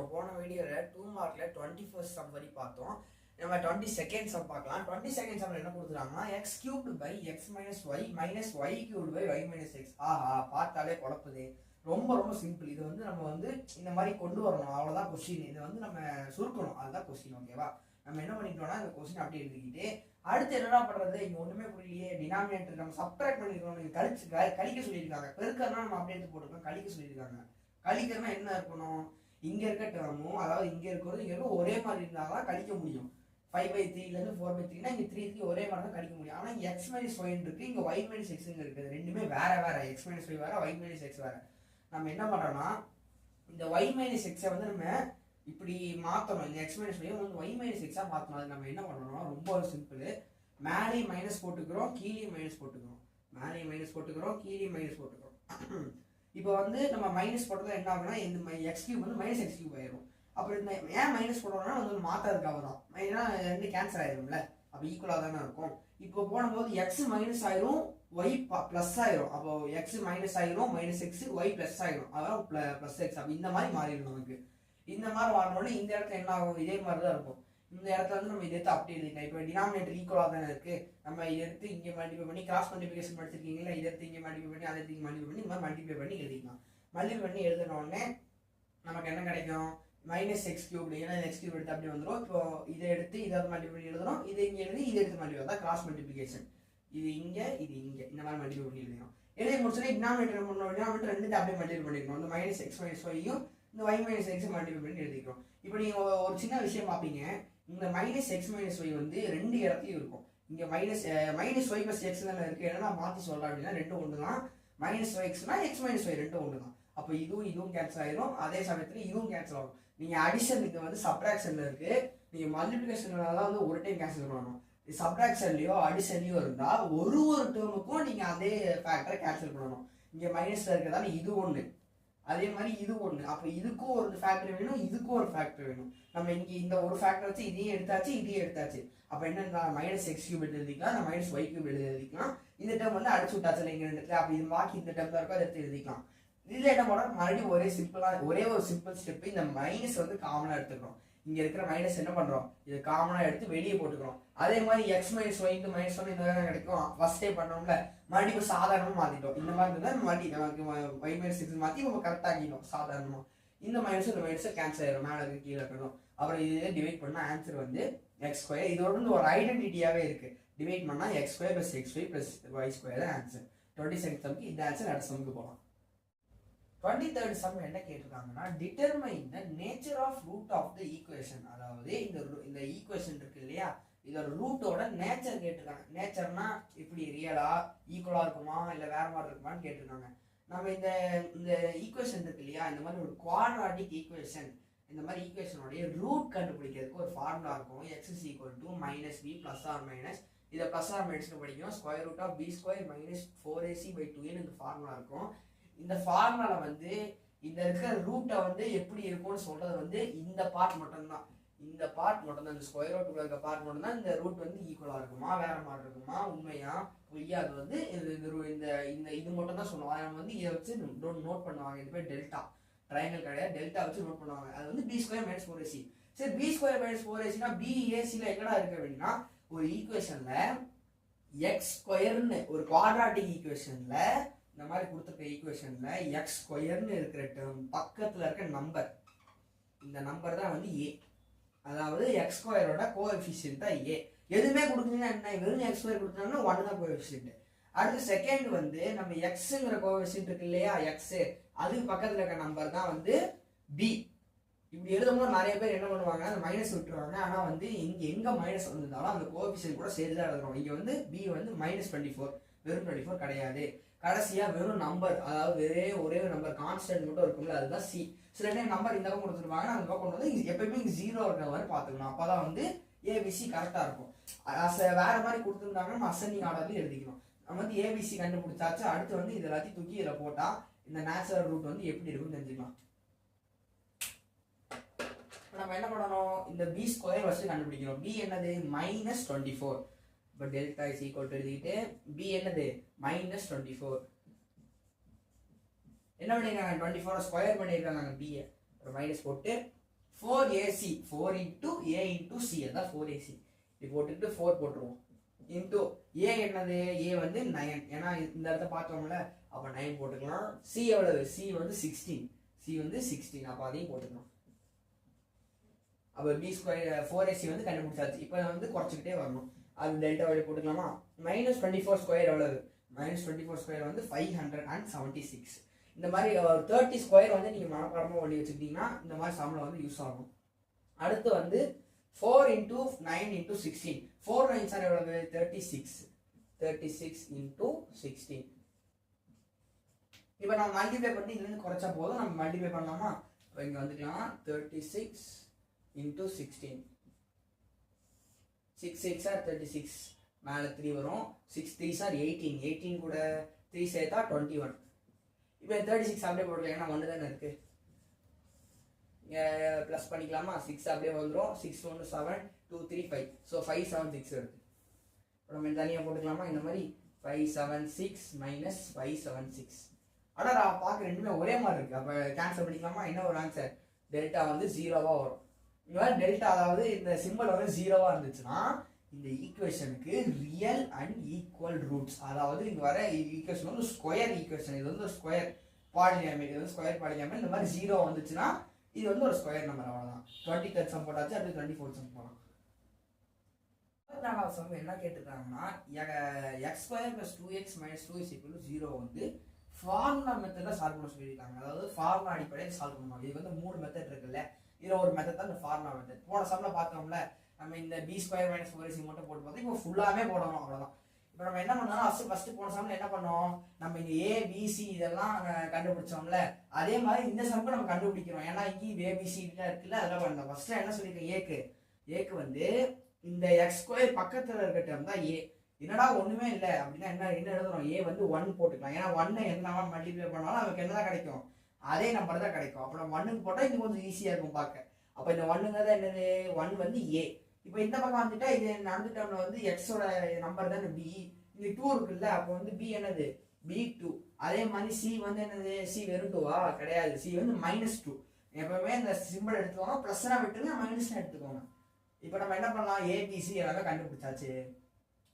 நம்ம போன வீடியோவில் டூ மார்க்கில் டுவெண்ட்டி ஃபர்ஸ்ட் சம் வரி பார்த்தோம். நம்ம டுவெண்ட்டி செகண்ட் சம் பார்க்கலாம். டுவெண்ட்டி செகண்ட் சம்மில் என்ன கொடுத்துருக்காங்கன்னா x cubed by x minus y minus y cubed by y minus x ஆஹா பார்த்தாலே குழப்புது. ரொம்ப ரொம்ப சிம்பிள் இது வந்து நம்ம வந்து இந்த மாதிரி கொண்டு வரணும். அவ்வளோதான் கொஸ்டின் இதை வந்து நம்ம சுருக்கணும். அதுதான் கொஸ்டின் ஓகேவா நம்ம என்ன பண்ணிட்டோம்னா இந்த கொஸ்டின் அப்படியே எழுதிக்கிட்டு அடுத்து என்னடா பண்ணுறது இங்கே ஒன்றுமே புரியலையே. டினாமினேட்டர் நம்ம சப்ட்ராக்ட் பண்ணிருக்கோம் நீங்கள் கழிச்சு கழிக்க சொல்லியிருக்காங்க. பெருக்கறனா நம்ம அப்படியே எடுத்து போட்டுருக்கோம். கழிக்க சொல்லியிருக்காங்க. கழிக்கிறனா என்ன இருக்கணும்? இங்க இருக்க டேர்மும் அதாவது இங்க இருக்கிறது இங்க இருக்க ஒரே மாதிரி இருந்தால்தான் கழிக்க முடியும். ஃபைவ் பை த்ரீலேருந்து ஃபோர் பை த்ரீனா இங்கே த்ரீ த்ரீ ஒரே மாதிரி தான் கழிக்க முடியும். ஆனால் எக்ஸ் மைனஸ் ஒயின் இருக்கு இங்கே ஒய் மைனஸ் எக்ஸ் இருக்குது ரெண்டுமே வேற வேற. எக்ஸ் மைனஸ் ஒய் வேற ஒய் மைனஸ் எக்ஸ் வேற. நம்ம என்ன பண்ணுறோம்னா இந்த ஒய் மைனஸ் எக்ஸை வந்து நம்ம இப்படி மாற்றணும் இந்த எக்ஸ் மைனஸ் ஒய் வந்து ஒய் மைனஸ் எக்ஸாக மாற்றணும் அது நம்ம என்ன பண்ணணும்னா ரொம்ப சிம்பிள் மேலே மைனஸ் போட்டுக்கிறோம் கீழே மைனஸ் போட்டுக்கிறோம். மேலே மைனஸ் போட்டுக்கிறோம் கீழே மைனஸ் போட்டுக்கிறோம். இப்போ வந்து நம்ம மைனஸ் போட்டதுல என்ன ஆகுனா இந்த எக்ஸ் கியூப் வந்து மைனஸ் எக்ஸ் கியூப் ஆயிரும். அப்புறம் இந்த ஏன் மைனஸ் போடுறோம்னா வந்து மாத்தாதுக்காக தான். ஏன்னா ரெண்டு கேன்சல் ஆயிரும்ல. அப்போ ஈக்குவலாக தானே இருக்கும். இப்போ போடும்போது எக்ஸ் மைனஸ் ஆயிரும் ஒய் ப்ளஸ் ஆயிரும். அப்போ எக்ஸ் மைனஸ் ஆயிரும் மைனஸ் எக்ஸ் ஒய் ப்ளஸ் ஆயிரும். அதான் ப்ளஸ் எக்ஸ் அப்போ இந்த மாதிரி மாறிடும் நமக்கு. இந்த மாதிரி மாறினோடனே இந்த இடத்துல என்ன ஆகும்? இதே மாதிரி தான் இருக்கும். இந்த இடத்துல வந்து நம்ம இதை எடுத்து அப்படி எழுதிக்கலாம் இப்போ டினாமினேட்டர் ஈக்குவலாக தானே இருக்கு? நம்ம இதை எடுத்து இங்கே மல்டிப்ளை பண்ணி கிராஸ் மல்டிபிகேஷன் படிச்சிருக்கீங்களா? இதை எடுத்து இங்கே மல்டிப்ளை பண்ணி அதை எடுத்து இங்கே மல்டிப்ளை பண்ணி இந்த மாதிரி மல்டிப்ளை பண்ணி எழுதிக்கலாம். மல்டிப்ளை பண்ணி எழுதின உடனே நமக்கு என்ன கிடைக்கும்? மைனஸ் எக்ஸ் கியூப் ஏன்னா எக்ஸ் கியூப் எடுத்து அப்படியே வந்துடும் இப்போ இதை எடுத்து இதை மல்டிப்ளை பண்ணி எழுதுறோம். இதை இங்கே எழுதி இதை எடுத்து மல்டிப்ளை தான் கிராஸ் மல்டிபிகேஷன் இது இங்கே இது இங்கே. இந்த மாதிரி மல்டிப்ளை பண்ணி எழுதிடும் எழுதி முடிச்சோடனே டினாமினேட்டர் பண்ணோம் டினாமினேட்டர் ரெண்டு அப்படியே மல்டிப்ளை பண்ணிருக்கணும் இந்த மைனஸ் எக்ஸ் மைனஸ் ஒய்யும் இந்த ஒய் மைனஸ் எக்ஸ் மல்டிப்ளை பண்ணி எழுதிக்கிறோம். இப்போ நீங்கள் ஒரு சின்ன விஷயம் பார்ப்பீங்க. இந்த மைனஸ் எக்ஸ் மைனஸ் ஒய் வந்து ரெண்டு இடத்துலையும் இருக்கும். இங்கே minus minus y plus x தானே இருக்கு என்னன்னா மாற்றி சொல்கிறேன் அப்படின்னா ரெண்டும் ஒன்று தான் மைனஸ் ஒய் எக்ஸ்னா எக்ஸ் மைனஸ் ஒய் ரெண்டும் ஒன்று தான் அப்போ இதுவும் இதுவும் கேன்சல் ஆயிரும். அதே சமயத்தில் இதுவும் கேன்சல் ஆகும். நீங்கள் அடிஷன் இது வந்து சப்ராக்ஷனில் இருக்கு. நீங்கள் மல்டிபிகேஷன்ல தான் வந்து ஒரு டைம் கேன்சல் பண்ணணும். சப்ராக்ஷன்லையோ அடிஷன்லையோ இருந்தால் ஒரு ஒரு டேர்முக்கும் நீங்கள் அதே ஃபேக்டரை கேன்சல் பண்ணணும். இங்கே மைனஸில் இருக்கிறதால இது ஒன்று அதே மாதிரி இது ஒன்று அப்போ இதுக்கும் ஒரு ஃபேக்டர் வேணும் இதுக்கும் ஒரு ஃபேக்டர் வேணும். நம்ம இங்கே இந்த ஒரு ஃபேக்டர் வச்சு இதையும் எடுத்தாச்சு இதையும் எடுத்தாச்சு. அப்போ என்ன மைனஸ் எக்ஸ் கியூப் எழுதிக்கலாம் நான் மைனஸ் ஒய் கியூப் எழுதிக்கலாம். இந்த டேர்ம் வந்து அடிச்சு விட்டாச்சு இங்கே ரெண்டு அப்போ இது மாக்கி இந்த டேர்ம் தான் இருக்கோ அதை எடுத்து எழுதிக்கலாம். இதில் என்ன பண்ணோம் மறுபடியும் ஒரே சிம்பிளாக ஒரே ஒரு சிம்பிள் ஸ்டெப் இந்த மைனஸ் வந்து காமனாக எடுத்துக்கிறோம் இங்கே இருக்கிற மைனஸ் என்ன பண்ணுறோம் இது காமனாக எடுத்து வெளியே போட்டுக்கிறோம் அதே மாதிரி x minus y minus one இந்த மாதிரி கிடைக்கும். ஃபர்ஸ்ட் டே பண்ணோம்ல மறுபடியும் சாதாரணமாக மாற்றிட்டோம் இந்த மாதிரி இருந்தா மறுபடியும் நமக்கு ஒய் மைனஸ் சிக்ஸ் மாற்றி நம்ம கரெக்டாக ஆக்கிடும் சாதாரணமா. இந்த மைனஸ் இந்த மைனஸை கேன்சல் ஆயிடும் மேலே இருக்கு கீழே இருக்கணும். அப்புறம் இதே டிவைட் பண்ணால் ஆன்சர் வந்து எக்ஸ் ஸ்கொயர் இதோட வந்து ஒரு ஐடென்டிட்டியாகவே இருக்குது டிவைட் பண்ணால் x square plus x y plus y square தான் ஆன்சர் டுவெண்ட்டி செகண்ட் சம்க்கு இந்த ஆன்சர் அடுத்த சம்க்கு போகலாம். டுவெண்ட்டி தேர்ட் சம் என்ன கேட்டிருக்காங்கன்னா determine the nature of root of the equation அதாவது இந்த இந்த ஈக்குவேஷன் இருக்கு இல்லையா? இதோட ரூட்டோட நேச்சர் கேட்டிருக்காங்க. நேச்சர்னா இப்படி ரியலா ஈக்குவலா இருக்குமா? இல்லை வேற மாதிரி இருக்குமான்னு கேட்டிருக்காங்க. நம்ம இந்த இந்த ஈக்குவேஷன் இருக்கு இல்லையா? இந்த மாதிரி ஒரு குவாட்ராட்டிக் ஈக்குவேஷன் இந்த மாதிரி ஈக்குவேஷனுடைய ரூட் கண்டுபிடிக்கிறதுக்கு ஒரு ஃபார்முலா இருக்கும். X is equal to minus b plus or minus இதை ப்ளஸ் ஆர் மைனஸ்னு படிக்கும். Square root of b square minus four a c by டூன்னு இந்த ஃபார்முலா இருக்கும். இந்த ஃபார்முலா வந்து இந்த இருக்கிற ரூட்டை வந்து எப்படி இருக்கும்னு சொல்றது வந்து இந்த பார்ட் மட்டும்தான். இந்த பார்ட் மட்டும்தான் இந்த ஸ்கொயர் ரூட்டுக்குள்ள இருக்க பார்ட் மட்டும்தான் இந்த ரூட் வந்து ஈக்குவலா இருக்குமா வேற மாதிரி இருக்குமா உண்மையா பொய்யா அது வந்து இந்த இந்த இந்த இது மட்டும் தான் சொல்லுவாங்க நம்ம வந்து இதை வச்சு நோட் பண்ணுவாங்க. இது பேர் டெல்டா ட்ரையாங்கல் கிடையாது. டெல்டா வச்சு நோட் பண்ணுவாங்க. அது வந்து b square minus four a c சரி பி ஸ்கொயர் மைனஸ் ஃபோர் ஏசினா பி ஏசியில் எங்கடா இருக்கு அப்படின்னா ஒரு ஈக்குவேஷனில் எக்ஸ் ஸ்கொயர்னு ஒரு குவாட்ராட்டிக் ஈக்குவேஷனில் இந்த மாதிரி கொடுத்துருக்க ஈக்குவேஷனில் எக்ஸ் ஸ்கொயர்னு இருக்கிற டேர்ம் பக்கத்தில் இருக்க நம்பர் இந்த நம்பர் தான் வந்து ஏ அதாவது எக்ஸ் ஸ்கொயரோட கோஎஃபிஷியன் தான் ஏ எதுவுமே கொடுக்குறீங்கன்னா என்ன? வெறும் எக்ஸ் ஸ்கொயர் கொடுத்தாங்கன்னா ஒன் தான் கோஎஃபிஷியன்ட் அடுத்து செகண்ட் வந்து நம்ம எக்ஸுங்கிற கோஎஃபிஷியன்ட் இருக்கு இல்லையா? எக்ஸு அதுக்கு பக்கத்தில் இருக்க நம்பர் தான் வந்து பி இப்படி எழுதும்போது நிறைய பேர் என்ன பண்ணுவாங்க? அந்த மைனஸ் விட்டுருவாங்க. ஆனால் வந்து இங்கே எங்கே மைனஸ் வந்திருந்தாலும் அந்த கோஎஃபிஷியன் கூட சேர்த்து தான் எழுதுறோம். இங்கே வந்து பி வந்து மைனஸ் டுவெண்ட்டி ஃபோர் வெறும் டுவெண்ட்டி ஃபோர் கிடையாது. கடைசியா வெறும் நம்பர் அதாவது ஒரே ஒரே ஒரு நம்பர் கான்ஸ்டன்ட் மட்டும் இருக்கும்ல அதுதான் சி சில டைம் நம்பர் இந்த பக்கம் கொடுத்துருப்பாங்க அந்த பக்கம் கொண்டு வந்து எப்பயுமே இங்க ஜீரோ இருக்கிற மாதிரி பாத்துக்கணும் அப்பதான் வந்து ஏபிசி கரெக்டா இருக்கும். அஸ் வேற மாதிரி கொடுத்துருந்தாங்கன்னா நம்ம அசனிங் ஆர்டர்ல எழுதிக்கணும். நம்ம வந்து ஏபிசி கண்டுபிடிச்சாச்சு அடுத்து வந்து இது எல்லாத்தையும் தூக்கி இதில் போட்டா இந்த நேச்சுரல் ரூட் வந்து எப்படி இருக்கும்னு தெரிஞ்சுக்கலாம். நம்ம என்ன பண்ணணும்? இந்த பி ஸ்கொயர் ஃபர்ஸ்ட் கண்டுபிடிக்கணும். பி என்னது? மைனஸ் டுவெண்ட்டி ஃபோர் இப்போ டெல்டா இஸ் ஈக்குவல் டு எழுதிக்கிட்டு பி என்னது? மைனஸ் டுவெண்ட்டி ஃபோர் என்ன பண்ணிருக்காங்க? டுவெண்ட்டி ஃபோர் ஸ்கொயர் பண்ணியிருக்காங்க பிஏ ஒரு மைனஸ் போட்டு four a c four into a into c அதான் ஃபோர் ஏசி இது போட்டுக்கிட்டு ஃபோர் போட்டுருவோம். இன்டூ ஏ என்னது? ஏ வந்து நயன் ஏன்னா இந்த இடத்த பார்த்தோம்ல அப்போ நைன் போட்டுக்கலாம். சி எவ்வளவு? சி வந்து சிக்ஸ்டீன் சி வந்து சிக்ஸ்டீன் அப்போ அதையும் போட்டுக்கலாம். அப்போ பி ஸ்கொயர் ஃபோர் ஏசி வந்து கண்டுபிடிச்சாச்சு. இப்போ வந்து குறைச்சிக்கிட்டே வரணும். அது டெல்டா வழி போட்டுக்கலாமா? மைனஸ் டுவெண்ட்டி ஃபோர் ஸ்கொயர் எவ்வளவு? மைனஸ் டுவெண்ட்டி ஃபோர் ஸ்கொயர் வந்து five hundred and seventy six இந்த மாதிரி தேர்ட்டி ஸ்கொயர் வந்து நீங்கள் மனப்பாடமாக ஒண்ணி வச்சுக்கிட்டீங்கன்னா இந்த மாதிரி சம்பளம் வந்து யூஸ் ஆகும். அடுத்து வந்து four into nine into sixteen four nine sir எவ்வளவு? Thirty six thirty six into sixteen இப்போ நம்ம மல்டிப்ளை பண்ணி இதுலேருந்து குறைச்சா போதும். நம்ம மல்டிப்ளை பண்ணலாமா? இப்போ இங்கே வந்துக்கலாம். Thirty six into sixteen six six or thirty six மேலே த்ரீ வரும். Six three sir eighteen eighteen கூட த்ரீ சேர்த்தா டுவெண்ட்டி ஒன் இப்போ தேர்ட்டி சிக்ஸ் அப்படியே போட்டுக்கலாம். ஏன்னா ஒன்று தானே இருக்குது ப்ளஸ் uh, பண்ணிக்கலாமா? சிக்ஸ் அப்படியே வந்துடும் சிக்ஸ் ஒன்று seven two three five so five seven six வருது. இப்போ நம்ம தனியாக போட்டுக்கலாமா? இந்த மாதிரி five seven six minus five seven six ஆனால் நான் பார்க்க ரெண்டுமே ஒரே மாதிரி இருக்குது அப்போ கேன்சல் பண்ணிக்கலாமா? என்ன ஒரு ஆன்சர் டெல்டா வந்து ஜீரோவாக வரும். இவன் மாதிரி டெல்டா அதாவது இந்த சிம்பிள் வந்து ஜீரோவாக இருந்துச்சுன்னா இந்த ஈக்குவேஷனுக்கு ரியல் அண்ட் ஈக்குவல் ரூட்ஸ் அதாவது இங்க வர ஈக்குவேஷன் வந்து ஸ்கொயர் ஈக்குவேஷன் இது வந்து ஒரு ஸ்கொயர் பாலினியாமல் இது வந்து ஸ்கொயர் பாலினியாமல் இந்த மாதிரி ஜீரோ வந்துச்சுன்னா இது வந்து ஒரு ஸ்கொயர் நம்பர் அவ்வளோதான் டுவெண்ட்டி தேர்ட் சம் போட்டாச்சு அடுத்து டுவெண்ட்டி ஃபோர் சம் போகலாம் நாலாவது சம் என்ன கேட்டிருக்காங்கன்னா x square plus two x minus two is equal zero வந்து ஃபார்முலா மெத்தடில் சால்வ் பண்ண சொல்லியிருக்காங்க. அதாவது ஃபார்முலா அடிப்படையில் சால்வ் பண்ணுவாங்க இது வந்து மூணு மெத்தட் இருக்குல்ல. இதில் ஒரு மெத்தட் தான் இந்த ஃபார்முலா மெத்தட் போன சம்மில் பார்த்தோம்ல நம்ம இந்த b square minus four c மட்டும் போட்டு பார்த்தோம் இப்போ ஃபுல்லாகவே போடணும் அவ்வளோதான் இப்போ நம்ம என்ன பண்ணோம்னா ஃபஸ்ட்டு ஃபஸ்ட்டு போன சம்மில் என்ன பண்ணோம்? நம்ம இங்கே ஏ பிசி இதெல்லாம் கண்டுபிடிச்சோம்ல. அதே மாதிரி இந்த சம்க்கு நம்ம கண்டுபிடிக்கிறோம். ஏன்னா e, இங்கே ஏபிசி இருக்குல்ல அதெல்லாம் பண்ணலாம். ஃபஸ்ட்டு என்ன சொல்லியிருக்கேன்? ஏக்கு ஏக்கு வந்து இந்த எக்ஸ் ஸ்கொயர் பக்கத்தில் இருக்க டேர்ம் தான் ஏ என்னடா ஒன்றுமே இல்லை. அப்படின்னா என்ன என்ன எழுதுறோம்? ஏ வந்து ஒன் போட்டுக்கலாம். ஏன்னா ஒன்னை என்ன மல்டிப்ளை பண்ணாலும் நமக்கு என்னதான் கிடைக்கும்? அதே நம்பர் தான் கிடைக்கும். அப்போ நம்ம ஒன்னுக்கு போட்டால் இது கொஞ்சம் ஈஸியாக இருக்கும் பார்க்க. அப்போ இந்த ஒன்னுங்கிறது என்னது? ஒன் வந்து ஏ இப்போ இந்த பக்கம் வந்துட்டா இது நடந்த வந்து எக்ஸோட நம்பர் தான் பி இது டூ இருக்குல்ல அப்போ வந்து பி என்னது? பி டூ அதே மாதிரி சி வந்து என்னது? சி வெறும் டூவா கிடையாது. சி வந்து மைனஸ் டூ எப்பவுமே இந்த சிம்பிள் எடுத்துக்கோங்க ப்ளஸ்னா விட்டுருங்க மைனஸ்னா எடுத்துக்கோங்க. இப்போ நம்ம என்ன பண்ணலாம்? ஏபிசி எல்லாமே கண்டுபிடிச்சாச்சு.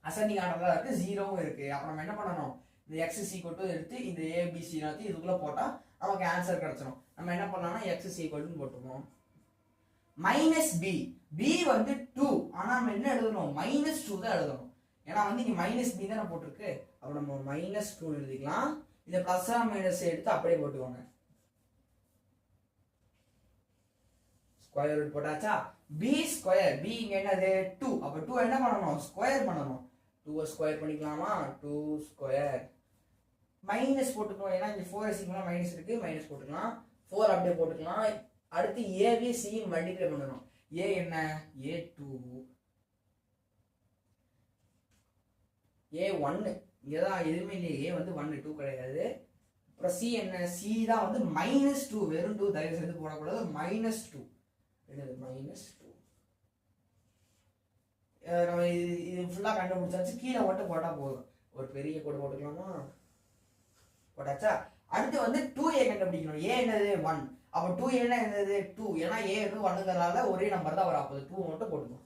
அசண்டிங் ஆர்டர்லாம் இருக்குது ஜீரோவும் இருக்குது அப்போ நம்ம என்ன பண்ணணும்? இந்த எக்ஸ் சி கொட்டும் எடுத்து இந்த ஏபிசி எல்லாத்தையும் இதுக்குள்ளே போட்டால் நமக்கு ஆன்சர் கிடைச்சிடும் நம்ம என்ன பண்ணலாம்னா எக்ஸ் ஈக்குவல்னு போட்டுப்போம் மைனஸ் பி பி வந்து டூ ஆனால் நம்ம என்ன எழுதணும் மைனஸ் டூ தான் எழுதணும் ஏன்னா வந்து இங்கே மைனஸ் பி தானே போட்டிருக்கு. அப்போ நம்ம மைனஸ் டூ எழுதிக்கலாம். இதை பிளஸ் மைனஸ் எடுத்து அப்படியே போட்டுக்கோங்க. ஸ்கொயர் ரூட் போட்டாச்சா? பி ஸ்கொயர் பி இங்கே என்னது? டூ அப்போ டூ என்ன பண்ணணும்? ஸ்கொயர் பண்ணணும். டூ ஸ்கொயர் பண்ணிக்கலாமா? டூ ஸ்கொயர் மைனஸ் போட்டுக்கணும். ஏன்னா இந்த ஃபோர் எஸ்சிங்கெல்லாம் மைனஸ் இருக்கு. மைனஸ் போட்டுக்கலாம். ஃபோர் அப்படியே போட்டுக்கலாம். அடுத்து ஏவி சி மல்டிப்ளை பண்ணணும். ஏ என்ன? ஏ டூ ஏ ஒன்னு இங்கே தான் எதுவுமே இல்லையே. ஏ வந்து ஒன்று டூ கிடையாது. அப்புறம் சி என்ன? சி தான் வந்து மைனஸ் டூ வெறும் டூ தயவு செய்து போடக்கூடாது. மைனஸ் டூ என்னது? மைனஸ் டூ நம்ம இது இது ஃபுல்லாக கண்டுபிடிச்சாச்சு. கீழே மட்டும் போட்டால் போதும். ஒரு பெரிய கூட போட்டுக்கலாமா? போட்டாச்சா? அடுத்து வந்து டூ ஏ கண்டுபிடிக்கணும். ஏ என்னது? ஒன் அப்போ டூ ஏன்னா என்னது? டூ ஏன்னா ஏ வந்து ஒன்றுங்கிறதால ஒரே நம்பர் தான் வரும். அப்போ டூ மட்டும் போட்டுக்கணும்.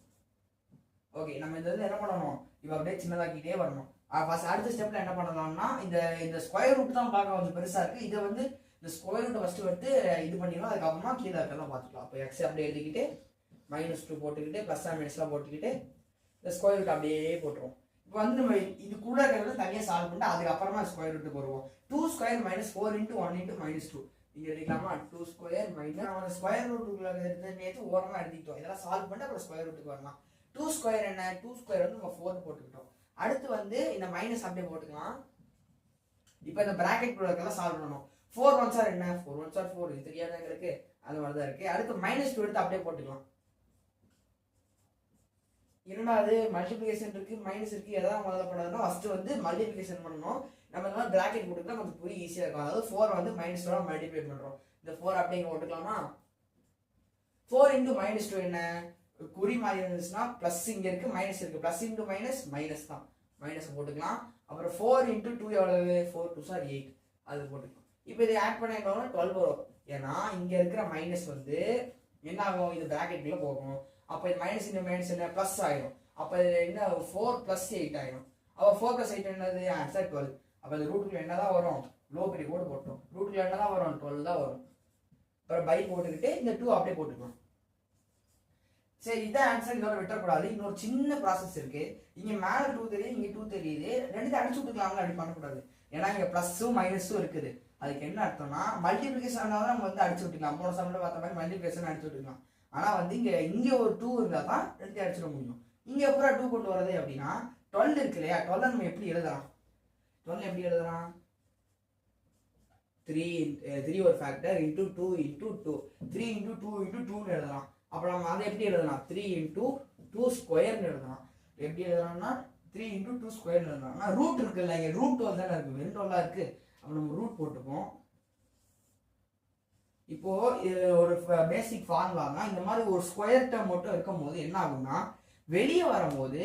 ஓகே நம்ம இந்த வந்து என்ன பண்ணணும்? இப்போ அப்படியே சின்னதாக்கிட்டே வரணும். ஃபர்ஸ்ட் அடுத்த ஸ்டெப்ல என்ன பண்ணலாம்னா இந்த இந்த ஸ்கொயர் ரூட் தான் பார்க்க கொஞ்சம் பெருசா இருக்கு. இதை வந்து இந்த ஸ்கொயர் ரூட்டை ஃபர்ஸ்ட் எடுத்து இது பண்ணிடலாம். அதுக்கப்புறமா கீழே இருக்கலாம் பார்த்துக்கலாம். அப்போ எக்ஸ் அப்படியே எழுதிக்கிட்டு மைனஸ் டூ போட்டுக்கிட்டு ப்ளஸ் மைனஸ்லாம் போட்டுக்கிட்டு இந்த ஸ்கொயர் ரூட் அப்படியே போட்டுருவோம். வந்து நம்ம இது கூட இருக்கிறத தனியாக சால்வ் பண்ணிட்டு அதுக்கப்புறமா ஸ்கொயர் ரூட்டுக்கு வருவோம். Two square minus four into one into minus two இங்கே எடுக்கலாமா? டூ ஸ்கொயர் மைனஸ் நம்ம ஸ்கொயர் ரூட்டுக்குள்ள நேற்று ஓரமாக எடுத்துக்கிட்டோம். இதெல்லாம் சால்வ் பண்ணிட்டு அப்புறம் ஸ்கொயர் ரூட்டுக்கு வரலாம். டூ ஸ்கொயர் என்ன? டூ ஸ்கொயர் வந்து நம்ம ஃபோர் போட்டுக்கிட்டோம். அடுத்து வந்து இந்த மைனஸ் அப்படியே போட்டுக்கலாம். இப்போ இந்த ப்ராக்கெட் ப்ராடக்ட்லாம் சால்வ் பண்ணணும். ஃபோர் ஒன் சார் என்ன? ஃபோர் ஒன் சார் ஃபோர் இது தெரியாத எங்களுக்கு அது மாதிரி தான் இருக்குது அடுத்து மைனஸ் டூ எடுத்து அப்படியே போட்டுக்கலாம். என்னடா அது மல்டிப்ளிகேஷன் இருக்கு மைனஸ் இருக்கு எதாவது முதல்ல பண்ணதுன்னா ஃபர்ஸ்ட் வந்து மல்டிபிளிகேஷன் பண்ணணும். நம்ம இந்த மாதிரி பிராக்கெட் போட்டுக்கிட்டா கொஞ்சம் புரிய ஈஸியாக இருக்கும். அதாவது ஃபோர் வந்து மைனஸ் டூ மல்டிப்ளை பண்ணுறோம் இந்த ஃபோர் அப்படிங்க போட்டுக்கலாமா? ஃபோர் இன்டூ மைனஸ் டூ என்ன? குறி மாதிரி இருந்துச்சுன்னா ப்ளஸ் இங்க இருக்கு மைனஸ் இருக்கு. ப்ளஸ் இன்டூ மைனஸ் மைனஸ் தான். மைனஸ் போட்டுக்கலாம். அப்புறம் ஃபோர் இன்டூ டூ எவ்வளவு? ஃபோர் டூ சார் எயிட் அது போட்டுக்கலாம். இப்போ இதை ஆட் பண்ண டுவெல் வரும். ஏன்னா இங்க இருக்கிற மைனஸ் வந்து என்ன ஆகும்? இது பிராக்கெட்குள்ள போகும். அப்போ இது மைனஸ் இந்த மைனஸ் என்ன? ப்ளஸ் ஆயிரும். அப்போ இது என்ன ஃபோர் ப்ளஸ் எயிட் ஆயிடும் அப்போ ஃபோர் ப்ளஸ் எயிட் என்னது? ஆன்சர் டுவெல் அப்போ இது ரூட்டுக்குள்ள என்ன தான் வரும்? லோ பெரிய கோடு போட்டோம் ரூட்டுக்குள்ள என்ன தான் வரும்? டுவெல் தான் வரும். அப்புறம் பை போட்டுக்கிட்டு இந்த டூ அப்படியே போட்டுக்கலாம் சரி இதான் ஆன்சர் இதோட விட்டக்கூடாது இன்னொரு சின்ன ப்ராசஸ் இருக்கு. இங்க மேல டூ தெரியுது இங்க டூ தெரியுது. ரெண்டு அடிச்சு விட்டுக்கலாம்ல அப்படி பண்ணக்கூடாது. ஏன்னா இங்க பிளஸும் மைனஸும் இருக்குது. அதுக்கு என்ன அர்த்தம்னா மல்டிபிளிகேஷன் தான் நம்ம வந்து அடிச்சு விட்டுக்கலாம். போன சமயம் பார்த்த மாதிரி மல்டிபிளிகேஷன் அடிச்சு விட்டுக்கலாம். ஆனால் வந்து இங்கே இங்கே ஒரு டூ இருந்தால் தான் ரெண்டு அடிச்சிட முடியும். இங்கே பூரா டூ கொண்டு வரது அப்படின்னா டுவெல் இருக்கு இல்லையா? டுவெல் நம்ம எப்படி எழுதலாம்? டுவெல் எப்படி எழுதலாம்? த்ரீ த்ரீ eh, ஒரு factor into two into two three into two into டூன்னு எழுதலாம். அப்புறம் நம்ம அதை எப்படி எழுதலாம்? த்ரீ இன்டூ டூ ஸ்கொயர்னு எழுதலாம். எப்படி எழுதலாம்னா த்ரீ இன்டூ டூ ஸ்கொயர்னு எழுதலாம் ஆனால் ரூட் இருக்குல்ல இங்கே ரூட் டுவெல் தானே இருக்குது வெறும் டுவெல்லாக இருக்குது அப்போ நம்ம ரூட் போட்டுப்போம். இப்போ ஒரு பேசிக் ஃபார்முலானா இந்த மாதிரி ஒரு ஸ்கொயர் டேர்ம் மட்டும் இருக்கும் போது என்ன ஆகும்னா வெளியே வரும்போது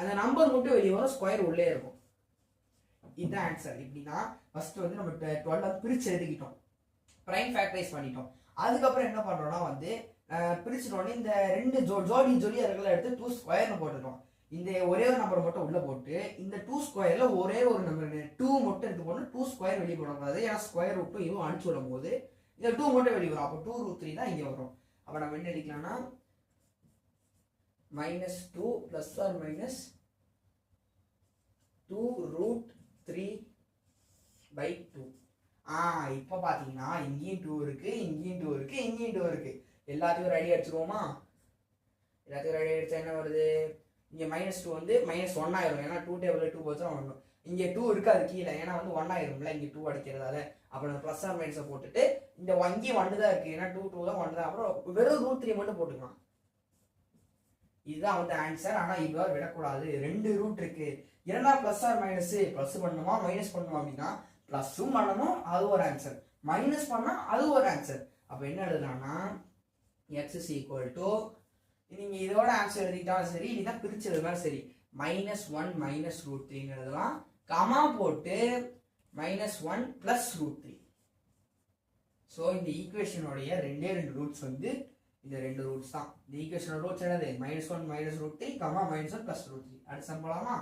அந்த நம்பர் மட்டும் வெளியே வரும் ஸ்கொயர் உள்ளே இருக்கும். இதுதான் ஆன்சர் எப்படின்னா ஃபர்ஸ்ட் வந்து நம்ம டுவெல் பிரிச்சு எழுதிக்கிட்டோம் ப்ரைம் ஃபேக்டரைஸ் பண்ணிட்டோம். அதுக்கப்புறம் என்ன பண்றோம்னா வந்து பிரிச்சுட்டோன்னே இந்த ரெண்டு ஜோ ஜோடி ஜோடி அதுகளை எடுத்து டூ ஸ்கொயர்னு போட்டுட்டோம். இந்த ஒரே ஒரு நம்பர் மட்டும் உள்ள போட்டு இந்த டூ ஸ்கொயர்ல ஒரே ஒரு நம்பர் டூ மட்டும் எடுத்து போட்டு டூ ஸ்கொயர் வெளியே போடக்கூடாது. ஏன்னா ஸ்கொயர் விட்டு இவன் அனுப்பிச்சு விடும் போது இந்த டூ மட்டும் வெளியே வரும். அப்போ டூ ரூட் த்ரீ தான் இங்கே வரும். அப்போ நம்ம என்ன அடிக்கலாம்னா minus two plus or minus two root three by two ஆ இப்போ பார்த்தீங்கன்னா இங்கேயும் டூ இருக்கு இங்கேயும் டூ இருக்கு இங்கேயும் டூ இருக்கு. எல்லாத்தையும் ரெடி அடிச்சிருவோமா? எல்லாத்தையும் ரெடி அடிச்சா என்ன வருது? இங்கே மைனஸ் டூ வந்து மைனஸ் ஒன் ஆயிரும். ஏன்னா டூ டேபிள் டூ போச்சு வரணும். இங்கே டூ இருக்கு அது கீழே. ஏன்னா வந்து ஒன் ஆயிரும்ல இங்கே டூ அடிக்கிறதால. அப்போ நம்ம ப்ளஸ் ஆர் மைனஸை போட்டுட்டு இந்த வங்கி ஒன்று தான் இருக்குது ஏன்னா டூ டூ தான் ஒன்று தான் அப்புறம் வெறும் ரூட் த்ரீ மட்டும் போட்டுக்கலாம். இதுதான் வந்து ஆன்சர் ஆனால் இவ்வாறு விடக்கூடாது. ரெண்டு ரூட் இருக்குது இரண்டா ப்ளஸ் ஆர் மைனஸ் ப்ளஸ் பண்ணுமா மைனஸ் பண்ணுமா அப்படின்னா ப்ளஸ்ஸும் பண்ணணும் அது ஒரு ஆன்சர் மைனஸ் பண்ணால் அது ஒரு ஆன்சர் அப்போ என்ன எழுதலாம்னா எக்ஸ் இஸ் ஈக்குவல் டு நீங்கள் இதோட ஆன்சர் எழுதிட்டாலும் சரி இதுதான் பிரிச்சு எழுதினாலும் சரி மைனஸ் ஒன் மைனஸ் ரூட் த்ரீன்னு எழுதலாம். கமா போட்டு minus one plus root three so இந்த ஈக்குவேஷனுடைய ரெண்டே ரெண்டு ரூட்ஸ் வந்து இந்த ரெண்டு ரூட்ஸ் தான். இந்த ஈக்குவேஷனோட ரூட்ஸ் என்னது? Minus one minus root three comma minus one plus root three அடுத்து சம்பளமா?